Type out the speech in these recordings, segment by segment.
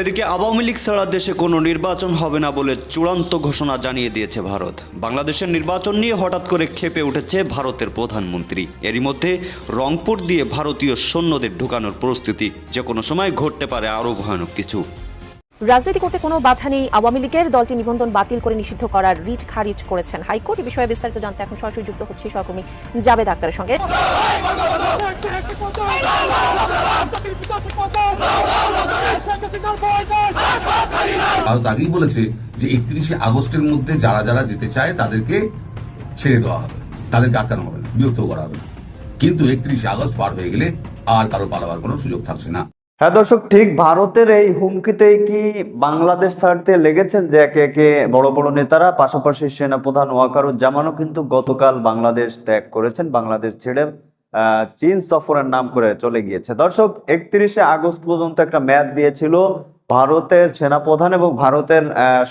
এদিকে আওয়ামী লীগ ছাড়া দেশে কোনো নির্বাচন হবে না বলে চূড়ান্ত ঘোষণা জানিয়ে দিয়েছে ভারত। বাংলাদেশের নির্বাচন নিয়ে হঠাৎ করে খেপে উঠেছে ভারতের প্রধানমন্ত্রী। এরই মধ্যে রংপুর দিয়ে ভারতীয় সৈন্যদের ঢুকানোর প্রস্তুতি যে কোনো সময় ঘটতে পারে আরও ভয়ানক কিছু। রাজনীতি করতে কোনো বাধা নেই। আওয়ামী লীগের দলটি নিবন্ধন বাতিল করে নিষিদ্ধ করার রিট খারিজ করেছেন হাইকোর্ট। বিষয়ে বিস্তারিত জানতে এখন সরাসরি যুক্ত হচ্ছে সহকর্মী জাবেদ আক্তারের সঙ্গে। ভারত আগেই বলেছে যে একত্রিশে আগস্টের মধ্যে যারা যারা যেতে চায় তাদেরকে ছেড়ে দেওয়া হবে। তাদেরকে আটকানো হবে না, বিরক্ত করা হবে না। কিন্তু একত্রিশে আগস্ট পার হয়ে গেলে আর কারও পালাবার কোনো সুযোগ থাকছে না। হ্যাঁ দর্শক, ঠিক ভারতের এই হুমকিতেই কি বাংলাদেশ ছাড়তে লেগেছেন যে একে একে বড় বড় নেতারা? পাশাপাশি সেনাপ্রধান ওয়াকারুজ্জামানও কিন্তু গতকাল বাংলাদেশ ত্যাগ করেছেন। বাংলাদেশ ছেড়ে চীন সফরের নাম করে চলে গিয়েছে। দর্শক, একত্রিশে আগস্ট পর্যন্ত একটা মেয়াদ দিয়েছিল ভারতের সেনাপ্রধান এবং ভারতের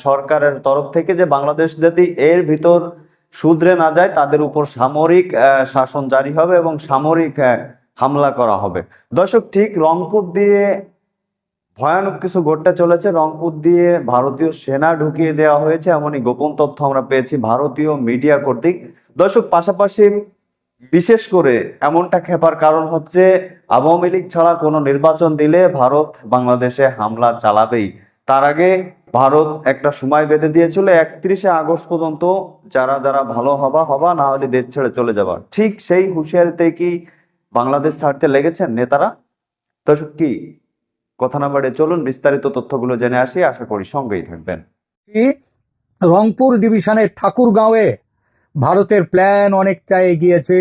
সরকারের তরফ থেকে যে বাংলাদেশ যদি এর ভিতর শুধরে না যায়, তাদের উপর সামরিক শাসন জারি হবে এবং সামরিক হামলা করা হবে। দর্শক, ঠিক রংপুর দিয়ে ভয়ানক কিছু ঘটতে চলেছে। রংপুর দিয়ে ভারতীয় সেনা ঢুকিয়ে দেওয়া হয়েছে, এমনই গোপন তথ্য আমরা পেয়েছি ভারতীয় মিডিয়া কর্তৃক। দর্শক, পাশাপাশি বিশেষ করে এমনটা খেপার কারণ হচ্ছে, আওয়ামী লীগ ছাড়া কোনো নির্বাচন দিলে ভারত বাংলাদেশে হামলা চালাবেই। তার আগে ভারত একটা সময় বেঁধে দিয়েছিল, একত্রিশে আগস্ট পর্যন্ত যারা যারা ভালো হবা হবা, না হলে দেশ ছেড়ে চলে যাবা। ঠিক সেই হুঁশিয়ারিতে কি বাংলাদেশ ছাড়তে লেগেছেন নেতারা? দর্শক কি? কথা না বাড়ে চলুন, বিস্তারিত তথ্যগুলো জেনে আসি, আশা করি সঙ্গেই থাকবেন। রংপুর ডিভিশনের ঠাকুরগাঁওয়ে ভারতের প্ল্যান অনেকটা এগিয়েছে।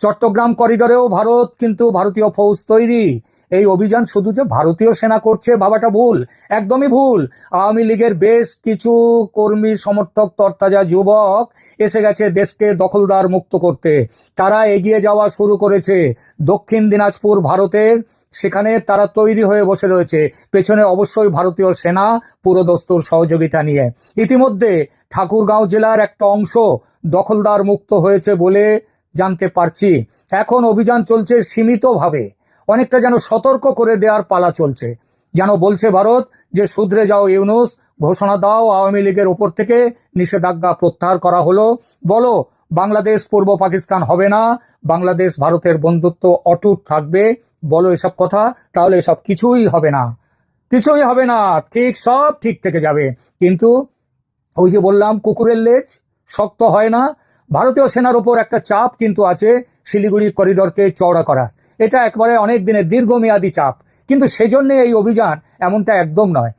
চট্টগ্রাম করিডরেও ভারত, কিন্তু ভারতীয় ফৌজ তৈরি। এই অভিযান শুধু যে ভারতীয় সেনা করছে, ভাবাটা ভুল, একদমই ভুল। আওয়ামী লীগের বেশ কিছু কর্মী সমর্থক, তরতাজা যুবক এসে গেছে দেশকে দখলদার মুক্ত করতে। তারা এগিয়ে যাওয়া শুরু করেছে। দক্ষিণ দিনাজপুর, ভারতের, সেখানে তারা তৈরি হয়ে বসে রয়েছে। পেছনে অবশ্যই ভারতীয় সেনা, পুরোদস্তুর সহযোগিতা নিয়ে। ইতিমধ্যে ঠাকুরগাঁও জেলার একটা অংশ দখলদার মুক্ত হয়েছে বলে জানতে পারছি। এখন অভিযান চলছে সীমিতভাবে। অনেকটা যেন সতর্ক করে দেওয়ার পালা চলছে। যেন বলছে ভারত যে শুধরে যাও ইউনুস, ঘোষণা দাও, আওয়ামী লীগের ওপর থেকে নিষেধাজ্ঞা প্রত্যাহার করা হলো। বলো, বাংলাদেশ, পূর্ব পাকিস্তান হবে না? বাংলাদেশ, ভারতের বন্ধুত্ব অটুট থাকবে? বলো এসব কথা, তাহলে এসব কিছুই হবে না। কিছুই হবে না। ঠিক সব ঠিক থেকে যাবে। কিন্তু ওই যে বললাম, কুকুরের লেজ শক্ত হয় না। ভারতীয় সেনার উপর একটা চাপ কিন্তু আছে, শিলিগুড়ি করিডোরকে চওড়া করা এটা একবারে অনেক দিনের দীর্ঘমেয়াদী চাপ। কিন্তু সেজন্য এই অভিযান এমনটা একদম নয়।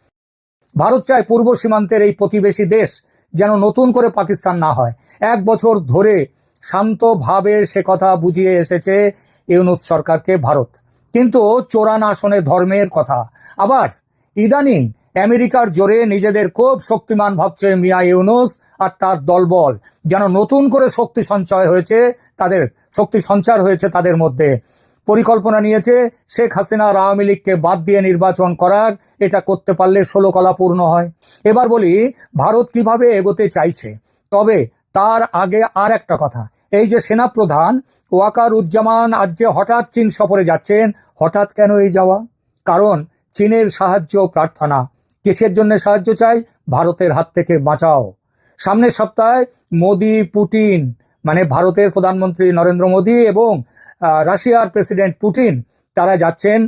ভারত চায় পূর্ব সীমান্তের এই প্রতিবেশী দেশ যেন নতুন করে পাকিস্তান না হয়। এক বছর ধরে শান্তভাবে সে কথা বুঝিয়ে এসেছে ইউনুস সরকারকে ভারত। কিন্তু চোরান আসনে ধর্মের কথা। আবার ইদানিং আমেরিকার জোরে নিজেদের খুব শক্তিমান ভাবছে মিয়া ইউনুস আর তার দলবল। যেন নতুন করে শক্তি সঞ্চয় হয়েছে তাদের শক্তি সঞ্চার হয়েছে তাদের মধ্যে। পরিকল্পনা নিয়েছে। শেখ হাসিনা আর আওয়ামী লীগকে বাদ দিয়ে নির্বাচন করার। এটা করতে পারলে ষোলো কলা পূর্ণ হয়। এবার বলি, ভারত কীভাবে এগোতে চাইছে? তবে তার আগে আর একটা কথা। এই যে সেনাপ্রধান ওয়াকার উজ্জামান আজ যে হঠাৎ চীন সফরে যাচ্ছেন, হঠাৎ কেন এই যাওয়া? কারণ চীনের সাহায্য প্রার্থনা। কিসের জন্য সাহায্য চাই? ভারতের হাত থেকে বাঁচাও। সামনের সপ্তাহে মোদি পুটিন মানে ভারতের প্রধানমন্ত্রী নরেন্দ্র মোদী এবং রাশিয়ার প্রেসিডেন্ট পুটিন, তারা যাচ্ছেন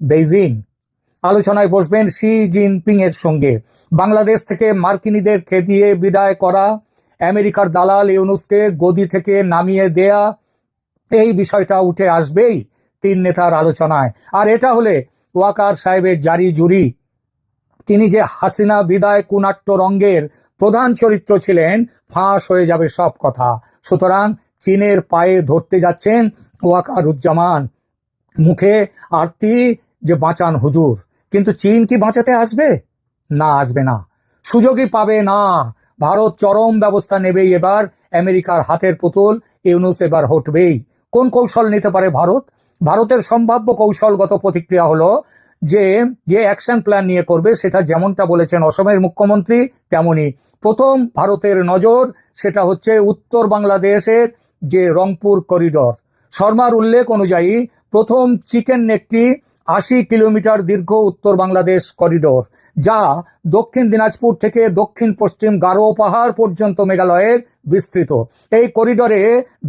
বেইজিং। আলোচনায় বসবেন শি জিনপিং এর সঙ্গে। বাংলাদেশ থেকে মার্কিনীদের খেদিয়ে বিদায় করা, আমেরিকার দালাল ইউনুসকে গদি থেকে নামিয়ে দেয়া, এই বিষয়টা উঠে আসবেই তিন নেতার আলোচনায়। আর এটা হলে ওয়াকার সাহেবের জারি জুরি। তিনি যে হাসিনা বিদায় কুনাট্য রঙ্গের প্রধান চরিত্র ছিলেন, ফাঁস হয়ে যাবে সব কথা। সুতরাং চীনের পায়ে ধরতে যাচ্ছেন ওয়াকারুজ্জামান। মুখে আরতি যে বাঁচান হুজুর। কিন্তু চীন কি বাঁচাতে আসবে? না আসবে না। সুযোগই পাবে না। ভারত চরম ব্যবস্থা নেবেই এবার। আমেরিকার হাতের পুতুল ইউনুস এবার হটবেই। কোন কৌশল নিতে পারে ভারত? ভারতের সম্ভাব্য কৌশলগত প্রতিক্রিয়া হলো যে যে অ্যাকশন প্ল্যান নিয়ে করবে, সেটা যেমনটা বলেছেন অসমের মুখ্যমন্ত্রী, তেমনই। প্রথম ভারতের নজর, সেটা হচ্ছে উত্তর বাংলাদেশের যে রংপুর করিডর শর্মার উল্লেখ অনুযায়ী, প্রথম চিকেন নেকটি আশি কিলোমিটার দীর্ঘ উত্তর বাংলাদেশ করিডোর, যা দক্ষিণ দিনাজপুর থেকে দক্ষিণ পশ্চিম গারো পাহাড় পর্যন্ত মেঘালয়ের বিস্তৃত। এই করিডোরে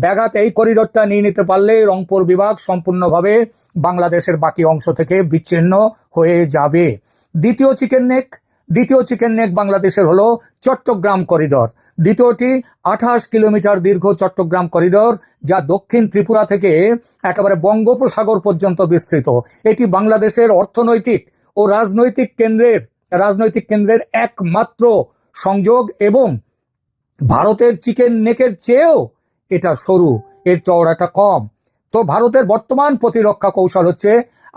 ব্যাঘাত, এই করিডোরটা নিয়ে নিতে পারলে রংপুর বিভাগ সম্পূর্ণভাবে বাংলাদেশের বাকি অংশ থেকে বিচ্ছিন্ন হয়ে যাবে। দ্বিতীয় চিকেন নেক দ্বিতীয় চিকেন নেক বাংলাদেশের হলো চট্টগ্রাম করিডোর। দ্বিতীয়টি আঠাশ কিলোমিটার দীর্ঘ চট্টগ্রাম করিডোর, যা দক্ষিণ ত্রিপুরা থেকে একেবারে বঙ্গোপসাগর পর্যন্ত বিস্তৃত। এটি বাংলাদেশের অর্থনৈতিক ও রাজনৈতিক কেন্দ্রের রাজনৈতিক কেন্দ্রের একমাত্র সংযোগ এবং ভারতের চিকেন নেকের চেয়েও এটা সরু, এর চওড়াটা কম। তো ভারতের বর্তমান প্রতিরক্ষা কৌশল হচ্ছে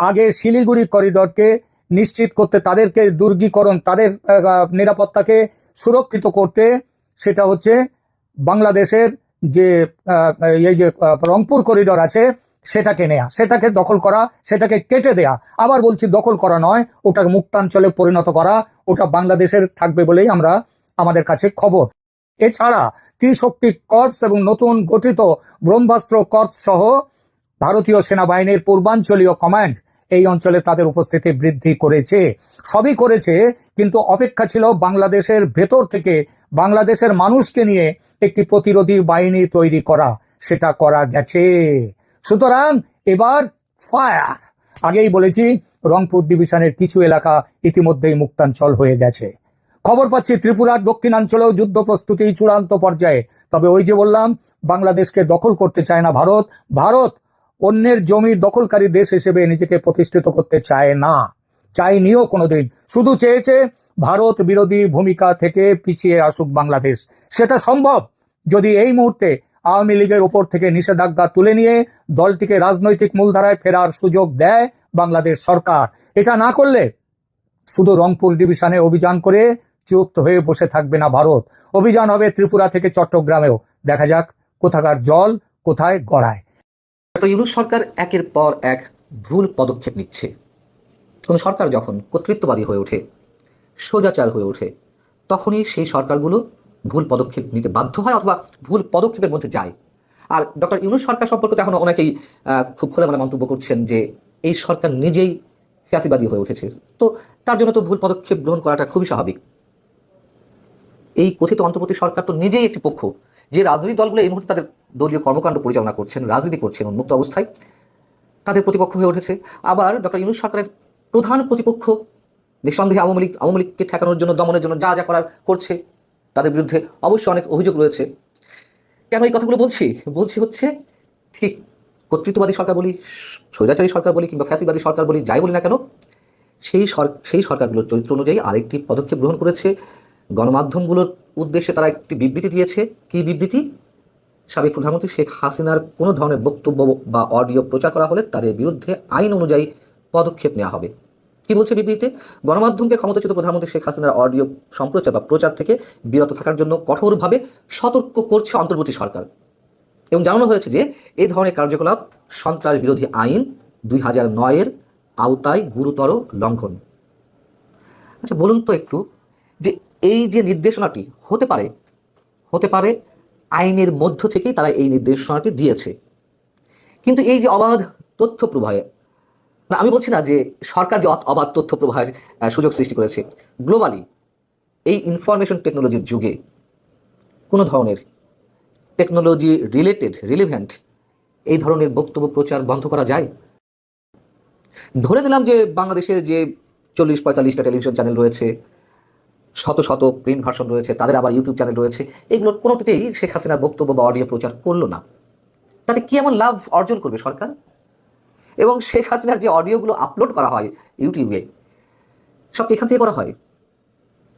আগে শিলিগুড়ি করিডরকে নিশ্চিত করতে, তাদেরকে দুর্গীকরণ, তাদের নিরাপত্তাকে সুরক্ষিত করতে, সেটা হচ্ছে বাংলাদেশের যে এই যে রংপুর করিডর আছে, সেটাকে নেয়া, সেটাকে দখল করা, সেটাকে কেটে দেয়া। আবার বলছি দখল করা নয় ওটাকে মুক্তাঞ্চলে পরিণত করা, ওটা বাংলাদেশের থাকবে বলেই আমরা আমাদের কাছে খবর। এছাড়া ত্রিশক্তি কর্পস এবং নতুন গঠিত ব্রহ্মাস্ত্র কর্পস সহ ভারতীয় সেনাবাহিনীর পূর্বাঞ্চলীয় কমান্ড এই অঞ্চলে তাদের উপস্থিতি বৃদ্ধি করেছে। সবই করেছে, কিন্তু অপেক্ষা ছিল বাংলাদেশের ভেতর থেকে বাংলাদেশের মানুষকে নিয়ে একটি প্রতিরোধী বাহিনী তৈরি করা। সেটা করা গেছে। সুতরাং এবার ফায়ার। আগেই বলেছি, রংপুর ডিভিশনের কিছু এলাকা ইতিমধ্যেই মুক্তাঞ্চল হয়ে গেছে। খবর পাচ্ছি, ত্রিপুরার দক্ষিণাঞ্চলেও যুদ্ধ প্রস্তুতি চূড়ান্ত পর্যায়ে। তবে ওই যে বললাম, বাংলাদেশকে দখল করতে চায় না ভারত। ভারত অন্যের জমি দখলকারী দেশ হিসেবে নিজেকে প্রতিষ্ঠিত করতে চায় না। চায়নিও কোনোদিন শুধু চেয়েছে ভারত বিরোধী ভূমিকা থেকে পিছিয়ে আসুক বাংলাদেশ। সেটা সম্ভব যদি এই মুহূর্তে আওয়ামী লীগের ওপর থেকে নিষেধাজ্ঞা তুলে নিয়ে দলটিকে রাজনৈতিক মূলধারায় ফেরার সুযোগ দেয় বাংলাদেশ সরকার। এটা না করলে শুধু রংপুর ডিভিশনে অভিযান করে চুক্ত হয়ে বসে থাকবে না ভারত। অভিযান হবে ত্রিপুরা থেকে চট্টগ্রামেও। দেখা যাক কোথাকার জল কোথায় গড়ায়। ডক্টর ইউনুস সরকার একের পর এক ভুল পদক্ষেপ নিচ্ছে। কোনো সরকার যখন কর্তৃত্ববাদী হয়ে ওঠে সোজাচার হয়ে ওঠে, তখনই সেই সরকারগুলো ভুল পদক্ষেপ নিতে বাধ্য হয় অথবা ভুল পদক্ষেপের মধ্যে যায়। আর ডক্টর ইউনুস সরকার সম্পর্কে এখন অনেকেই খুব খোলামেলা মন্তব্য করছেন যে এই সরকার নিজেই ফ্যাসিবাদী হয়ে উঠেছে। তো তার জন্য তো ভুল পদক্ষেপ গ্রহণ করাটা খুবই স্বাভাবিক। এই কথিত অন্তর্বর্তী সরকার তো নিজেই একটি পক্ষ। যে রাজনৈতিক দলগুলো এই মুহূর্তে তাদের দলীয় কর্মকাণ্ড পরিচালনা করছেন, রাজনীতি করছেন উন্মুক্ত অবস্থায়, তাদের প্রতিপক্ষ হয়ে উঠেছে। আবার ডক্টর ইউনুস সরকারের প্রধান প্রতিপক্ষ নিঃসন্দেহে আওয়ামী লীগ, আওয়ামী লীগকে ঠেকানোর জন্য, দমনের জন্য যা যা করার করছে, তাদের বিরুদ্ধে অবশ্যই অনেক অভিযোগ রয়েছে। কেন এই কথাগুলো বলছি? বলছি হচ্ছে, ঠিক কর্তৃত্ববাদী সরকার বলি, স্বৈরাচারী সরকার বলি কিংবা ফ্যাসিবাদী সরকার বলি, যাই বলি না কেন, সেই সেই সরকারগুলোর চরিত্র অনুযায়ী আরেকটি পদক্ষেপ গ্রহণ করেছে গণমাধ্যমগুলোর উদ্দেশ্যে তারা একটি বিবৃতি দিয়েছে। কি বিবৃতি? সাবেক প্রধানমন্ত্রী শেখ হাসিনার কোনো ধরনের বক্তব্য বা অডিও প্রচার করা হলে তাদের বিরুদ্ধে আইন অনুযায়ী পদক্ষেপ নেওয়া হবে। কি বলছে বিবৃতিতে? গণমাধ্যমকে ক্ষমতাচ্যুত প্রধানমন্ত্রী শেখ হাসিনার অডিও সম্প্রচার বা প্রচার থেকে বিরত থাকার জন্য কঠোরভাবে সতর্ক করছে অন্তর্বর্তী সরকার। এবং জানানো হয়েছে যে এই ধরনের কার্যকলাপ সন্ত্রাস বিরোধী আইন দুই হাজার নয়ের আওতায় গুরুতর লঙ্ঘন। আচ্ছা বলুন তো একটু যে এই যে নির্দেশনাটি হতে পারে হতে পারে আইনের মধ্য থেকেই তারা এই নির্দেশনাটি দিয়েছে। কিন্তু এই যে অবাধ তথ্য প্রবাহে, না, আমি বলছি না যে সরকার যে অবাধ তথ্য প্রবাহের সুযোগ সৃষ্টি করেছে গ্লোবালি এই ইনফরমেশন টেকনোলজির যুগে কোনো ধরনের টেকনোলজি রিলেটেড রিলিভেন্ট এই ধরনের বক্তব্য প্রচার বন্ধ করা যায়? ধরে নিলাম যে বাংলাদেশের যে চল্লিশ পঁয়তাল্লিশটা টেলিভিশন চ্যানেল রয়েছে শত শত প্রিন্ট ভার্সন রয়েছে, তাদের আবার ইউটিউব চ্যানেল রয়েছে। এগুলোর কোনোটিতেই শেখ হাসিনার বক্তব্য বা অডিও প্রচার করল না। তাতে কি এমন লাভ অর্জন করবে সরকার? এবং শেখ হাসিনার যে অডিওগুলো আপলোড করা হয় ইউটিউবে সব এখান থেকে করা হয়?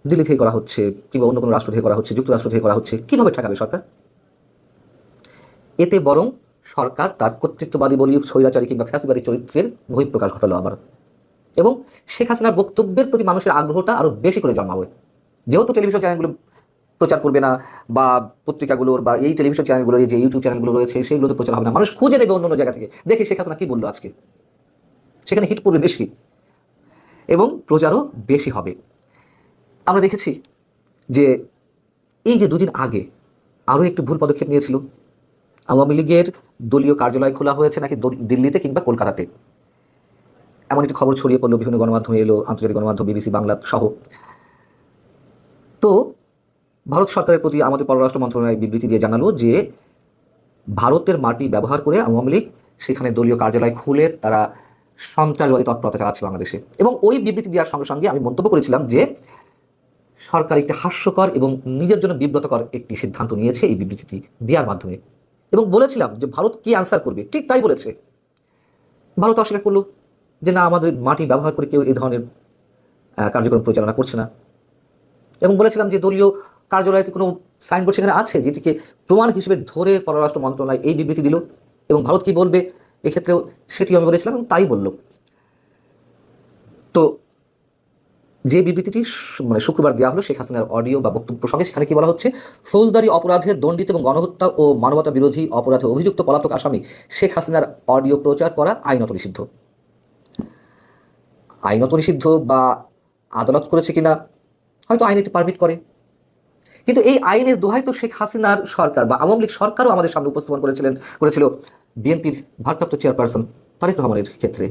দিল্লি থেকে করা হচ্ছে কিংবা অন্য কোনো রাষ্ট্র থেকে করা হচ্ছে, যুক্তরাষ্ট্র থেকে করা হচ্ছে, কীভাবে ঠেকাবে সরকার? এতে বরং সরকার তার কর্তৃত্ববাদী বলি স্বৈরাচারী কিংবা ফ্যাসিবাদী চরিত্রের বহিঃপ্রকাশ ঘটালো আবার। এবং শেখ হাসিনার বক্তব্যের প্রতি মানুষের আগ্রহটা আরও বেশি করে জমা জন্মাবে। যেহেতু টেলিভিশন চ্যানেলগুলো প্রচার করবে না বা পত্রিকাগুলোর বা এই টেলিভিশন চ্যানেলগুলোর যে ইউটিউব চ্যানেলগুলো রয়েছে, সেইগুলোতে প্রচার হবে না। মানুষ খুঁজে নেবে অন্য অন্য জায়গা থেকে। দেখে শেখ হাসিনা কী বলল আজকে? সেখানে হিট পড়বে বেশি এবং প্রচারও বেশি হবে। আমরা দেখেছি যে এই যে দুদিন আগে আরও একটু ভুল পদক্ষেপ নিয়েছিল। আওয়ামী লীগের দলীয় কার্যালয় খোলা হয়েছে নাকি দল- দিল্লিতে কিংবা কলকাতাতে? এমন একটি খবর ছড়িয়ে পড়ল, বিভিন্ন গণমাধ্যমে এলো, আন্তর্জাতিক গণমাধ্যম, বিবিসি, বাংলা সহ। তো ভারত সরকারের প্রতি আমাদের পররাষ্ট্র মন্ত্রণালয় বিবৃতি দিয়ে জানালো যে ভারতের মাটি ব্যবহার করে আওয়ামী লীগ সেখানে দলীয় কার্যালয় খুলে তারা সন্ত্রাসবাদী তৎপরতা চালাচ্ছে বাংলাদেশে। এবং ওই বিবৃতি দেওয়ার সঙ্গে সঙ্গে আমি মন্তব্য করেছিলাম যে সরকার একটি হাস্যকর এবং নিজের জন্য বিব্রতকর একটি সিদ্ধান্ত নিয়েছে এই বিবৃতিটি দেওয়ার মাধ্যমে। এবং বলেছিলাম যে ভারত কি আনসার করবে? ঠিক তাই বলেছে। ভারত অস্বীকার করল যে না, আমাদের মাটি ব্যবহার করে কেউ এই ধরনের কার্যক্রম পরিচালনা করছে না। এবং বলেছিলাম যে দলীয় কার্যালয়ের কোনো সাইনবোর্ড সেখানে আছে যেটিকে প্রমাণ হিসেবে ধরে পররাষ্ট্র মন্ত্রণালয় এই বিবৃতি দিল? এবং ভারত কি বলবে? এক্ষেত্রেও সেটি আমি বলেছিলাম এবং তাই বলল। তো যে বিবৃতিটি মানে শুক্রবার দেওয়া হলো শেখ হাসিনার অডিও বা বক্তব্য প্রসঙ্গে, সেখানে কি বলা হচ্ছে? ফৌজদারি অপরাধে দণ্ডিত এবং গণহত্যা ও মানবতা বিরোধী অপরাধে অভিযুক্ত পলাতক আসামি শেখ হাসিনার অডিও প্রচার করা আইনত নিষিদ্ধ। আইনত নিষিদ্ধ বা আদালত করেছে কিনা হয়তো আইন এটি পারমিট করে। কিন্তু এই আইনের দোহাই তো শেখ হাসিনার সরকার বা আওয়ামী লীগ সরকারও আমাদের সামনে উপস্থাপন করেছিলেন, করেছিল বিএনপির ভারপ্রাপ্ত চেয়ারপারসন তারেক রহমানের ক্ষেত্রে।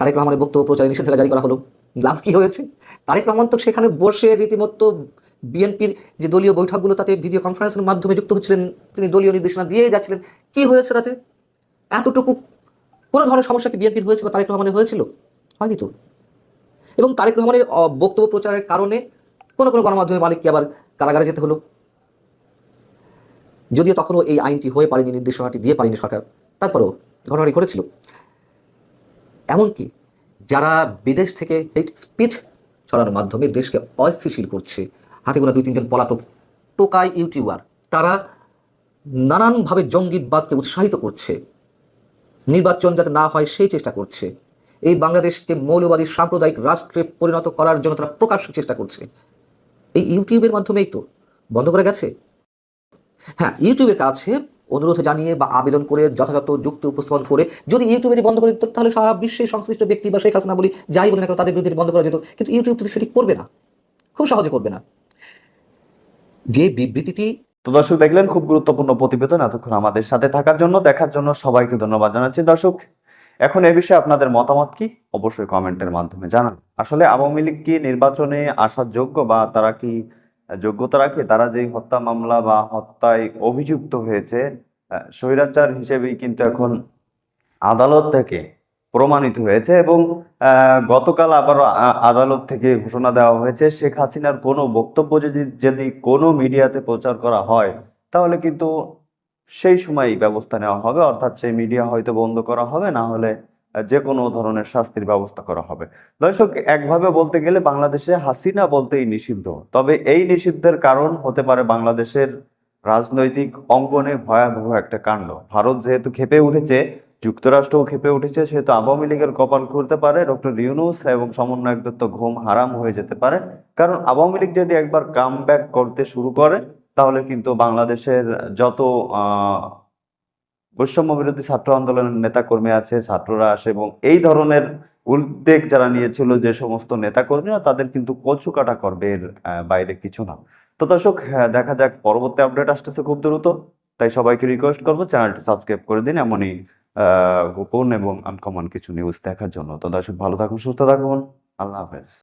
তারেক রহমানের বক্তব্য প্রচারে নিষেধাজ্ঞা জারি করা হলো। লাভ কি হয়েছে? তারেক রহমান তো সেখানে বসে রীতিমতো বিএনপির যে দলীয় বৈঠকগুলো, তাতে ভিডিও কনফারেন্সের মাধ্যমে যুক্ত হচ্ছিলেন, তিনি দলীয় নির্দেশনা দিয়ে যাচ্ছিলেন। কি হয়েছে তাতে? এতটুকু কোনো ধরনের সমস্যা কি বিএনপির হয়েছে বা তারেক রহমানের হয়েছিল? হয়নি তো। এবং তারেক রহমানের বক্তব্য প্রচারের কারণে কোনো কোনো গণমাধ্যমের মালিককে আবার কারাগারে যেতে হলো? যদিও তখনও এই আইনটি হয়ে পারেনি, নির্দেশনাটি দিয়ে পারেনি সরকার। তারপরেও ঘটনাটি ঘটেছিল। এমনকি যারা বিদেশ থেকে হেট স্পিচ ছড়ানোর মাধ্যমে দেশকে অস্থিতিশীল করছে, হাতে গোনা দুই তিনজন পলাতক টোকাই ইউটিউবার, তারা নানানভাবে জঙ্গিবাদকে উৎসাহিত করছে। নির্বাচন যাতে না হয় সেই চেষ্টা করছে। এই বাংলাদেশকে মৌলবাদী, সাম্প্রদায়িক রাষ্ট্রে পরিণত করার জন্য তারা প্রকাশ্য চেষ্টা করছে। এই ইউটিউবের মাধ্যমেই তো। বন্ধ করে গেছে? হ্যাঁ ইউটিউবের কাছে অনুরোধ জানিয়ে বা আবেদন করে যথাযথ যুক্তি উপস্থাপন করে যদি ইউটিউবেরই বন্ধ করে দিত, তাহলে সারা বিশ্বের সংশ্লিষ্ট ব্যক্তি বা শেখ হাসিনা বলি যাই বলে না কেন, তাদের বিরুদ্ধে বন্ধ করা যেত। কিন্তু ইউটিউব তো সেটি করবে না। খুব সহজে করবে না। যে বিবৃতিটি তো দর্শক, দেখলেন খুব গুরুত্বপূর্ণ প্রতিবেদন এতক্ষণ আমাদের সাথে থাকার জন্য। দেখার জন্য সবাইকে ধন্যবাদ জানাচ্ছি। দর্শক এখন এ বিষয়ে আপনাদের মতামত কি? অবশ্যই কমেন্টের মাধ্যমে জানান। আসলে আওয়ামী লীগ কি নির্বাচনে আসার যোগ্য বা তারা কি যোগ্যতা রাখে? তারা যেই হত্যা মামলা বা হত্যায় অভিযুক্ত হয়েছে স্বৈরাচার হিসেবেই কিন্তু এখন আদালত থেকে প্রমাণিত হয়েছে এবং গতকাল আবার আদালত থেকে ঘোষণা দেওয়া হয়েছে, শেখ হাসিনার কোনো বক্তব্য যদি যদি কোনো মিডিয়াতে প্রচার করা হয়, তাহলে কিন্তু সেই সময়ই ব্যবস্থা নেওয়া হবে। অর্থাৎ সেই মিডিয়া হয়তো বন্ধ করা হবে, না হলে যে কোনো ধরনের শাস্তির ব্যবস্থা করা হবে। দর্শক, একভাবে বলতে গেলে বাংলাদেশে হাসিনা বলতেই নিষিদ্ধ। তবে এই নিষিদ্ধের কারণ হতে পারে বাংলাদেশের রাজনৈতিক অঙ্গনে ভয়াবহ একটা কাণ্ড। ভারত যেহেতু খেপে উঠেছে, যুক্তরাষ্ট্রও খেপে উঠেছে, সেহেতু আওয়ামী লীগের কপাল খুলতে পারে, ডক্টর ইউনুস এবং সমন্বয়ক দত্ত ঘুম হারাম হয়ে যেতে পারে। কারণ আওয়ামী লীগ যদি একবার কাম করতে শুরু করে তাহলে কিন্তু বাংলাদেশের যত বৈষম্য বিরোধী ছাত্র আন্দোলনের নেতাকর্মী আছে, ছাত্ররা আসে এবং এই ধরনের উদ্বেগ যারা নিয়েছিল যে সমস্ত নেতাকর্মীরা, তাদের কিন্তু কচু কাটা করবে এর বাইরে কিছু না। তো দর্শক দেখা যাক, পরবর্তী আপডেট আসতেছে খুব দ্রুত। তাই সবাইকে রিকোয়েস্ট করব, চ্যানেলটি সাবস্ক্রাইব করে দিন এমনই গোপন এবং আনকমন কিছু নিউজ দেখার জন্য। তো দর্শক, ভালো থাকুন, সুস্থ থাকুন। আল্লাহ হাফেজ।